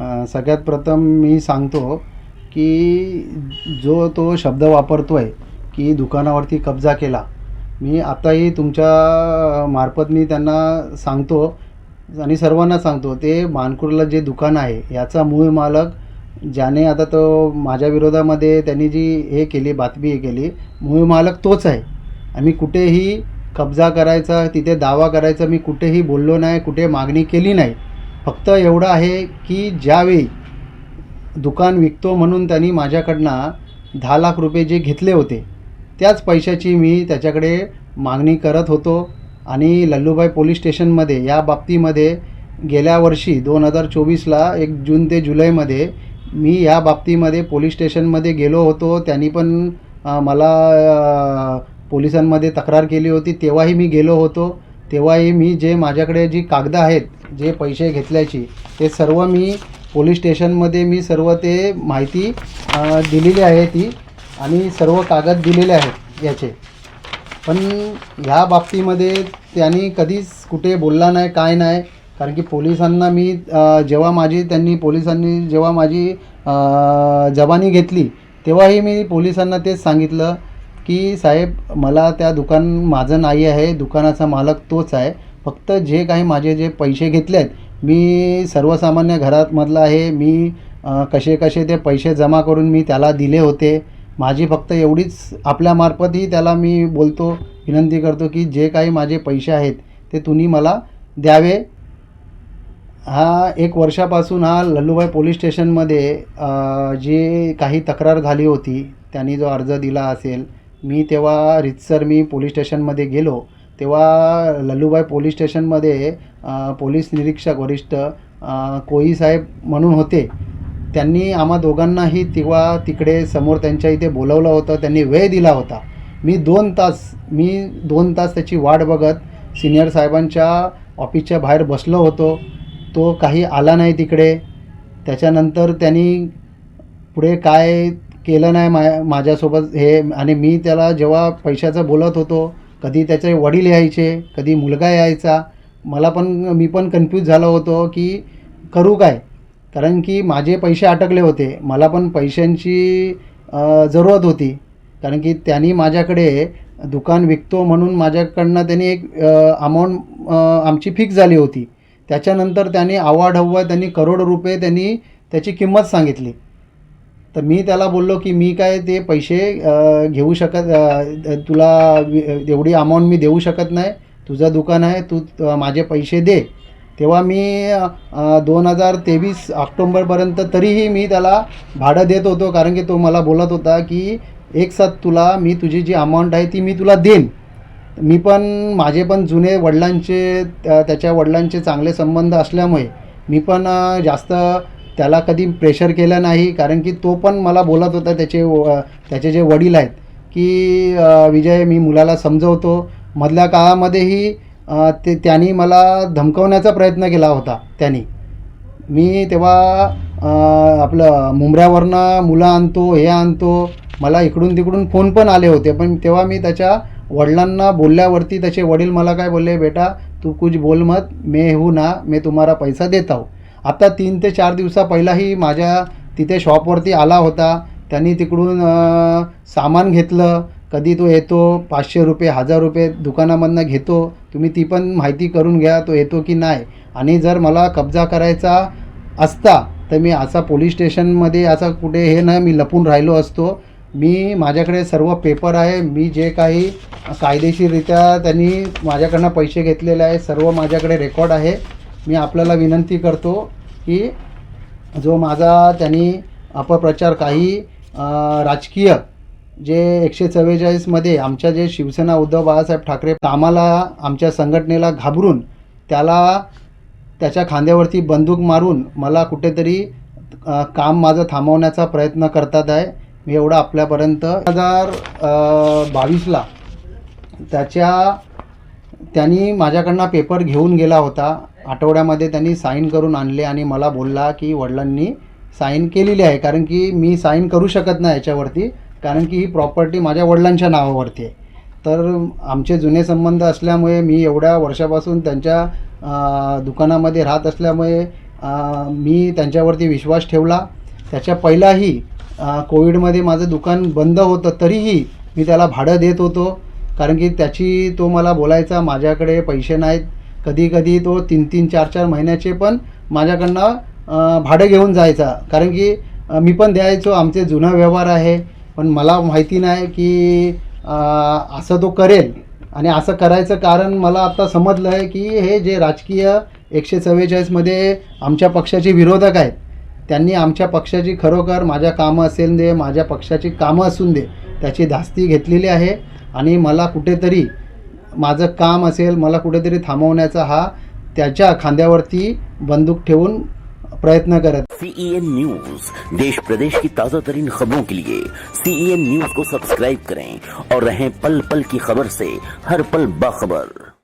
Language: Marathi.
सगळ्यात प्रथम मी सांगतो की जो तो शब्द वापरतो आहे की दुकानावरती कब्जा केला मी आताही तुमच्या मार्फत मी त्यांना सांगतो आणि सर्वांना सांगतो ते मानकुर्ला जे दुकान आहे याचा मूळ मालक ज्याने आता तो माझ्या विरोधामध्ये त्यांनी जी हे केली बातमी हे केली मूळ मालक तोच आहे. आम्ही कुठेही कब्जा करायचा तिथे दावा करायचा मी कुठेही बोललो नाही कुठे मागणी केली नाही. फक्त एवढं आहे की ज्यावेळी दुकान विकतो म्हणून त्यांनी माझ्याकडनं दहा लाख रुपये जे घेतले होते त्याच पैशाची मी त्याच्याकडे मागणी करत होतो आणि लल्लूबाई पोलीस स्टेशनमध्ये या बाबतीमध्ये गेल्या वर्षी दोन हजार चोवीसला एक जून ते जुलैमध्ये मी या बाबतीमध्ये पोलीस स्टेशनमध्ये गेलो होतो. त्यांनी पण मला पोलिसांमध्ये तक्रार केली होती. तेव्हाही मी गेलो होतो. तेव्हाही मी जे माझ्याकडे जी कागदं आहेत जे पैसे घेतल्याची ते सर्व मी पोलीस स्टेशनमध्ये मी सर्व ते माहिती दिलेली आहे ती आणि सर्व कागद दिलेले आहेत याचे. पण ह्या बाबतीमध्ये त्यांनी कधीच कुठे बोलला नाही काय नाही कारण की पोलिसांना मी जेव्हा माझी त्यांनी पोलिसांनी जेव्हा माझी जबानी घेतली तेव्हाही मी पोलिसांना तेच सांगितलं की साहेब मला त्या दुकान माझं नाही आहे दुकानाचा मालक तोच आहे. फक्त जे काही माझे जे पैसे घेतले आहेत मी सर्वसामान्य घरातमधला आहे मी कसे कसे ते पैसे जमा करून मी त्याला दिले होते. माझी फक्त एवढीच आपल्यामार्फतही त्याला मी बोलतो विनंती करतो की जे काही माझे पैसे आहेत ते तुम्ही मला द्यावे. हा एक वर्षापासून हा लल्लूबाई पोलीस स्टेशनमध्ये जी काही तक्रार झाली होती त्यांनी जो अर्ज दिला असेल मी तेव्हा रितसर मी पोलीस स्टेशनमध्ये गेलो तेव्हा लल्लूबाई पोलीस स्टेशनमध्ये पोलीस निरीक्षक वरिष्ठ कोई साहेब म्हणून होते. त्यांनी आम्हा दोघांनाही तेव्हा तिकडे समोर त्यांच्या इथे बोलवलं होतं त्यांनी वेळ दिला होता. मी दोन तास मी दोन तास त्याची वाट बघत सिनियर साहेबांच्या ऑफिसच्या बाहेर बसलो होतो. तो काही आला नाही तिकडे. त्याच्यानंतर त्यांनी पुढे काय केलं नाही मा माझ्यासोबत हे आणि मी त्याला जेव्हा पैशाचं बोलत होतो कधी त्याचे वडील यायचे कधी मुलगा यायचा मला पण मी पण कन्फ्यूज झालो होतो की करू काय? कारण की माझे पैसे अटकले होते. मला पण पैशांची जरूरत होती. कारण की त्यांनी माझ्याकडे दुकान विकतो म्हणून माझ्याकडनं त्यांनी एक अमाऊंट आमची फिक्स झाली होती. त्याच्यानंतर त्यांनी आवाढव्वा त्यांनी करोड रुपये त्यांनी त्याची किंमत सांगितली. तर मी त्याला बोललो की मी काय ते पैसे घेऊ शकत तुला एवढी अमाऊंट मी देऊ शकत नाही. तुझं दुकान आहे तू माझे पैसे दे. तेव्हा मी दोन हजार तेवीस ऑक्टोंबरपर्यंत तरीही मी त्याला भाडं देत होतो कारण की तो मला बोलत होता की एक साथ तुला मी तुझी जी अमाऊंट आहे ती मी तुला देईन. मी पण माझे पण जुने वडिलांचे त्याच्या वडिलांचे चांगले संबंध असल्यामुळे मी पण जास्त त्याला कधी प्रेशर केलं नाही कारण की तो पण मला बोलत होता त्याचे त्याचे जे वडील आहेत की विजय मी मुलाला समजवतो. मधल्या काळामध्येही ते त्यांनी मला धमकवण्याचा प्रयत्न केला होता त्यांनी. मी तेव्हा आपलं मुंबऱ्यावरनं मुलं आणतो हे आणतो मला इकडून तिकडून फोन पण आले होते पण तेव्हा मी त्याच्या वडिलांना बोलल्यावरती त्याचे वडील मला काय बोलले बेटा तू कुछ बोल मत मे हूँ ना मैं तुम्हारा पैसा देता हूँ. आता तीन ते चार दिवसा पहिलाही माझ्या तिथे शॉपवरती आला होता. त्यांनी तिकडून सामान घेतलं. कधी तो येतो पाचशे रुपये हजार रुपये दुकानामधनं घेतो. तुम्ही ती पण माहिती करून घ्या तो येतो की नाही. आणि जर मला कब्जा करायचा असता तर मी असा पोलीस स्टेशनमध्ये असा कुठे हे नाही मी लपून राहिलो असतो. मी माझ्याकडे सर्व पेपर आहे. मी जे काही कायदेशीररित्या त्यांनी माझ्याकडनं पैसे घेतलेले आहे सर्व माझ्याकडे रेकॉर्ड आहे. मी आपल्याला विनंती करतो की जो माझा त्यांनी अपप्रचार काही राजकीय जे एकशे चव्वेचाळीसमध्ये आमच्या जे शिवसेना उद्धव बाळासाहेब ठाकरे कामाला आमच्या संघटनेला घाबरून त्याला त्याच्या खांद्यावरती बंदूक मारून मला कुठेतरी काम माझं थांबवण्याचा प्रयत्न करतात आहे. मी एवढं आपल्यापर्यंत दोन हजार बावीसला त्याच्या त्यांनी माझ्याकडनं पेपर घेऊन गेला होता. आठवड्यामध्ये त्यांनी साईन करून आणले आणि मला बोलला की वडिलांनी साईन केलेली आहे कारण की मी साईन करू शकत नाही याच्यावरती कारण की ही प्रॉपर्टी माझ्या वडिलांच्या नावावरती आहे. तर आमचे जुने संबंध असल्यामुळे मी एवढ्या वर्षापासून त्यांच्या दुकानामध्ये राहत असल्यामुळे मी त्यांच्यावरती विश्वास ठेवला. त्याच्या पहिलाही कोविडमध्ये माझं दुकान बंद होतं तरीही मी त्याला भाडं देत होतो कारण की त्याची तो मला बोलायचा माझ्याकडे पैसे नाहीत कधी कधी तो तीन तीन चार चार महिन्याचे पण माझ्याकडनं भाडं घेऊन जायचा. कारण की मी पण द्यायचो आमचे जुना व्यवहार आहे. पण मला माहिती नाही की असं तो करेल. आणि असं करायचं कारण मला आता समजलं आहे की हे जे राजकीय एकशे चव्वेचाळीसमध्ये आमच्या पक्षाचे विरोधक आहेत त्यांनी आमच्या पक्षाची खरोखर माझ्या कामं असेल दे माझ्या पक्षाची कामं असून दे त्याची धास्ती घेतलेली आहे. आणि मला कुठेतरी माझं काम असेल मला कुठेतरी थांबवण्याचा हा त्याच्या खांद्यावरती बंदूक ठेवून प्रयत्न करत. सीईएन न्यूज देश प्रदेश की ताजा तरीन खबरों के लिए सीईएन न्यूज को सब्सक्राइब करें और रहें पल पल की खबर से हर पल बाखबर।